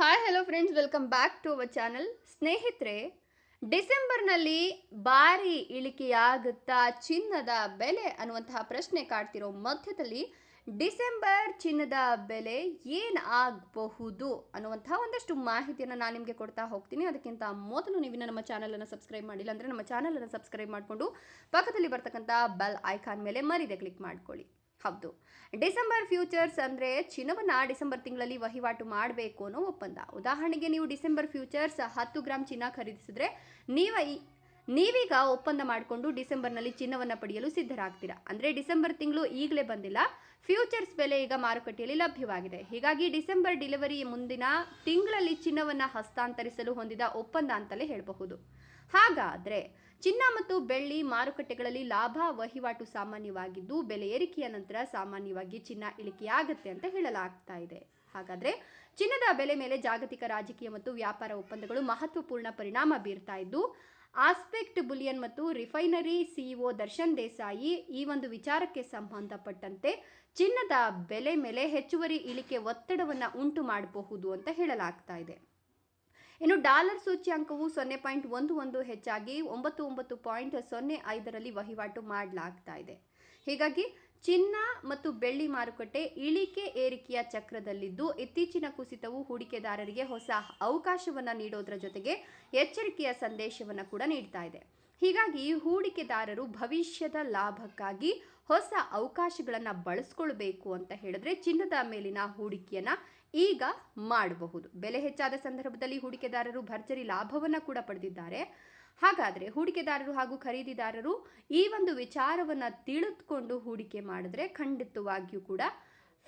Hi hello friends welcome back to our channel ಸ್ನೇಹಿತರೆ ಡಿಸೆಂಬರ್ನಲ್ಲಿ ಭಾರಿ ಇಳಿಕೆಯಾಗುತ್ತಾ ಚಿನ್ನದ ಬೆಲೆ ಅನ್ನುವಂತಹ ಪ್ರಶ್ನೆ ಕಾಡ್ತಿರೋ ಮಧ್ಯದಲ್ಲಿ ಡಿಸೆಂಬರ್ ಚಿನ್ನದ ಬೆಲೆ ಏನು ಆಗಬಹುದು ಅನ್ನುವಂತಹ ಒಂದಷ್ಟು ಮಾಹಿತಿಯನ್ನು ನಾನು ನಿಮಗೆ ಕೊಡ್ತಾ ಹೋಗ್ತೀನಿ ಅದಕ್ಕಿಂತ ಮೊದಲು ನೀವು ಇನ್ನು ನಮ್ಮ ಚಾನಲನ್ನು ಸಬ್ಸ್ಕ್ರೈಬ್ ಮಾಡಿಲ್ಲ ಅಂದರೆ ನಮ್ಮ ಚಾನಲನ್ನು ಸಬ್ಸ್ಕ್ರೈಬ್ ಮಾಡಿಕೊಂಡು ಪಕ್ಕದಲ್ಲಿ ಬರ್ತಕ್ಕಂಥ ಬೆಲ್ ಐಕಾನ್ ಮೇಲೆ ಮರಿದೆ ಕ್ಲಿಕ್ ಮಾಡ್ಕೊಳ್ಳಿ. ಹೌದು. ಡಿಸೆಂಬರ್ ಫ್ಯೂಚರ್ಸ್ ಅಂದರೆ ಚಿನ್ನವನ್ನು ಡಿಸೆಂಬರ್ ತಿಂಗಳಲ್ಲಿ ವಹಿವಾಟು ಮಾಡಬೇಕು ಅನ್ನೋ ಒಪ್ಪಂದ. ಉದಾಹರಣೆಗೆ ನೀವು ಡಿಸೆಂಬರ್ ಫ್ಯೂಚರ್ಸ್ ಹತ್ತು ಗ್ರಾಮ್ ಚಿನ್ನ ಖರೀದಿಸಿದ್ರೆ ನೀವು ನೀವೀಗ ಒಪ್ಪಂದ ಮಾಡಿಕೊಂಡು ಡಿಸೆಂಬರ್ನಲ್ಲಿ ಚಿನ್ನವನ್ನು ಪಡೆಯಲು ಸಿದ್ಧರಾಗ್ತೀರಾ? ಅಂದರೆ ಡಿಸೆಂಬರ್ ತಿಂಗಳು ಈಗಲೇ ಬಂದಿಲ್ಲ. ಫ್ಯೂಚರ್ಸ್ ಬೆಲೆ ಈಗ ಮಾರುಕಟ್ಟೆಯಲ್ಲಿ ಲಭ್ಯವಾಗಿದೆ. ಹೀಗಾಗಿ ಡಿಸೆಂಬರ್ ಡಿಲಿವರಿ ಮುಂದಿನ ತಿಂಗಳಲ್ಲಿ ಚಿನ್ನವನ್ನು ಹಸ್ತಾಂತರಿಸಲು ಹೊಂದಿದ ಒಪ್ಪಂದ ಅಂತಲೇ ಹೇಳಬಹುದು. ಹಾಗಾದರೆ ಚಿನ್ನ ಮತ್ತು ಬೆಳ್ಳಿ ಮಾರುಕಟ್ಟೆಗಳಲ್ಲಿ ಲಾಭ, ವಹಿವಾಟು ಸಾಮಾನ್ಯವಾಗಿದ್ದು, ಬೆಲೆ ಏರಿಕೆಯ ನಂತರ ಸಾಮಾನ್ಯವಾಗಿ ಚಿನ್ನ ಇಳಿಕೆಯಾಗುತ್ತೆ ಅಂತ ಹೇಳಲಾಗ್ತಾ ಇದೆ. ಹಾಗಾದರೆ ಚಿನ್ನದ ಬೆಲೆ ಮೇಲೆ ಜಾಗತಿಕ ರಾಜಕೀಯ ಮತ್ತು ವ್ಯಾಪಾರ ಒಪ್ಪಂದಗಳು ಮಹತ್ವಪೂರ್ಣ ಪರಿಣಾಮ ಬೀರ್ತಾ ಇದ್ದು ಆಸ್ಪೆಕ್ಟ್ ಬುಲಿಯನ್ ಮತ್ತು ರಿಫೈನರಿ ಸಿಇಒ ದರ್ಶನ್ ದೇಸಾಯಿ ಈ ಒಂದು ವಿಚಾರಕ್ಕೆ ಸಂಬಂಧಪಟ್ಟಂತೆ ಚಿನ್ನದ ಬೆಲೆ ಮೇಲೆ ಹೆಚ್ಚುವರಿ ಇಳಿಕೆ ಒತ್ತಡವನ್ನು ಉಂಟು ಮಾಡಬಹುದು ಅಂತ ಹೇಳಲಾಗ್ತಾ ಇದೆ. ಇನ್ನು ಡಾಲರ್ ಸೂಚ್ಯಾಂಕವು ಸೊನ್ನೆ ಪಾಯಿಂಟ್ ಒಂದು ಒಂದು ಹೆಚ್ಚಾಗಿ ಒಂಬತ್ತು ಒಂಬತ್ತು ಪಾಯಿಂಟ್ ಸೊನ್ನೆ ಐದರಲ್ಲಿ ವಹಿವಾಟು ಮಾಡಲಾಗ್ತಾ ಇದೆ. ಹೀಗಾಗಿ ಚಿನ್ನ ಮತ್ತು ಬೆಳ್ಳಿ ಮಾರುಕಟ್ಟೆ ಇಳಿಕೆ ಏರಿಕೆಯ ಚಕ್ರದಲ್ಲಿದ್ದು ಇತ್ತೀಚಿನ ಕುಸಿತವು ಹೂಡಿಕೆದಾರರಿಗೆ ಹೊಸ ಅವಕಾಶವನ್ನು ನೀಡೋದ್ರ ಜೊತೆಗೆ ಎಚ್ಚರಿಕೆಯ ಸಂದೇಶವನ್ನು ಕೂಡ ನೀಡ್ತಾ ಇದೆ. ಹೀಗಾಗಿ ಹೂಡಿಕೆದಾರರು ಭವಿಷ್ಯದ ಲಾಭಕ್ಕಾಗಿ ಹೊಸ ಅವಕಾಶಗಳನ್ನು ಬಳಸ್ಕೊಳ್ಬೇಕು ಅಂತ ಹೇಳಿದ್ರೆ ಚಿನ್ನದ ಮೇಲಿನ ಹೂಡಿಕೆಯನ್ನ ಈಗ ಮಾಡಬಹುದು. ಬೆಲೆ ಹೆಚ್ಚಾದ ಸಂದರ್ಭದಲ್ಲಿ ಹೂಡಿಕೆದಾರರು ಭರ್ಜರಿ ಲಾಭವನ್ನು ಕೂಡ ಪಡೆದಿದ್ದಾರೆ. ಹಾಗಾದರೆ ಹೂಡಿಕೆದಾರರು ಹಾಗೂ ಖರೀದಿದಾರರು ಈ ಒಂದು ವಿಚಾರವನ್ನು ತಿಳಿದುಕೊಂಡು ಹೂಡಿಕೆ ಮಾಡಿದ್ರೆ ಖಂಡಿತವಾಗಿಯೂ ಕೂಡ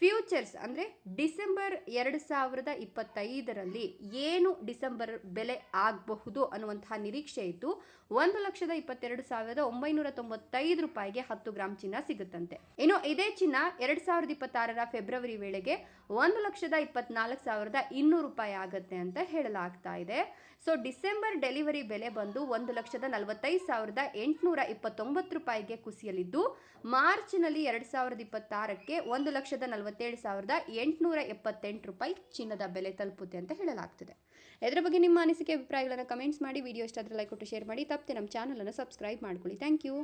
ಫ್ಯೂಚರ್ಸ್ ಅಂದರೆ ಡಿಸೆಂಬರ್ ಎರಡು ಸಾವಿರದ ಇಪ್ಪತ್ತೈದರಲ್ಲಿ ಏನು ಡಿಸೆಂಬರ್ ಬೆಲೆ ಆಗಬಹುದು ಅನ್ನುವಂತಹ ನಿರೀಕ್ಷೆ ಇತ್ತು ಒಂದು ಲಕ್ಷದ ಇಪ್ಪತ್ತೆರಡು ಸಾವಿರದ ಒಂಬೈನೂರ ತೊಂಬತ್ತೈದು ರೂಪಾಯಿಗೆ ಹತ್ತು ಗ್ರಾಮ್ ಚಿನ್ನ ಸಿಗುತ್ತಂತೆ. ಇನ್ನು ಇದೇ ಚಿನ್ನ ಎರಡು ಸಾವಿರದ ಇಪ್ಪತ್ತಾರರ ಫೆಬ್ರವರಿ ವೇಳೆಗೆ ಒಂದು ಲಕ್ಷದ ಇಪ್ಪತ್ನಾಲ್ಕು ಸಾವಿರದ ಇನ್ನೂರು ರೂಪಾಯಿ ಆಗುತ್ತೆ ಅಂತ ಹೇಳಲಾಗ್ತಾ ಇದೆ. ಸೊ ಡಿಸೆಂಬರ್ ಡೆಲಿವರಿ ಬೆಲೆ ಬಂದು ಒಂದು ಲಕ್ಷದ ನಲವತ್ತೈದು ಸಾವಿರದ ಎಂಟುನೂರ ಇಪ್ಪತ್ತೊಂಬತ್ತು ರೂಪಾಯಿಗೆ ಕುಸಿಯಲಿದ್ದು, ಮಾರ್ಚ್ನಲ್ಲಿ ಎರಡು ಸಾವಿರದ ಇಪ್ಪತ್ತಾರಕ್ಕೆ ಒಂದು ಲಕ್ಷದ ನಲವತ್ತೇಳು ಸಾವಿರದ ಎಂಟುನೂರ ಎಪ್ಪತ್ತೆಂಟು ರೂಪಾಯಿ ಚಿನ್ನದ ಬೆಲೆ ತಲುಪುತ್ತೆ ಅಂತ ಹೇಳಲಾಗ್ತದೆ. ಇದರ ಬಗ್ಗೆ ನಿಮ್ಮ ಅನಿಸಿಕೆ, ಅಭಿಪ್ರಾಯಗಳನ್ನು ಕಮೆಂಟ್ಸ್ ಮಾಡಿ, ವಿಡಿಯೋ ಇಷ್ಟ ಆದರೆ ಲೈಕ್ ಕೊಟ್ಟು ಶೇರ್ ಮಾಡಿ, ತಪ್ಪದೆ ನಮ್ಮ ಚಾನಲನ್ನು ಸಬ್ಸ್ಕ್ರೈಬ್ ಮಾಡ್ಕೊಳ್ಳಿ. Thank you.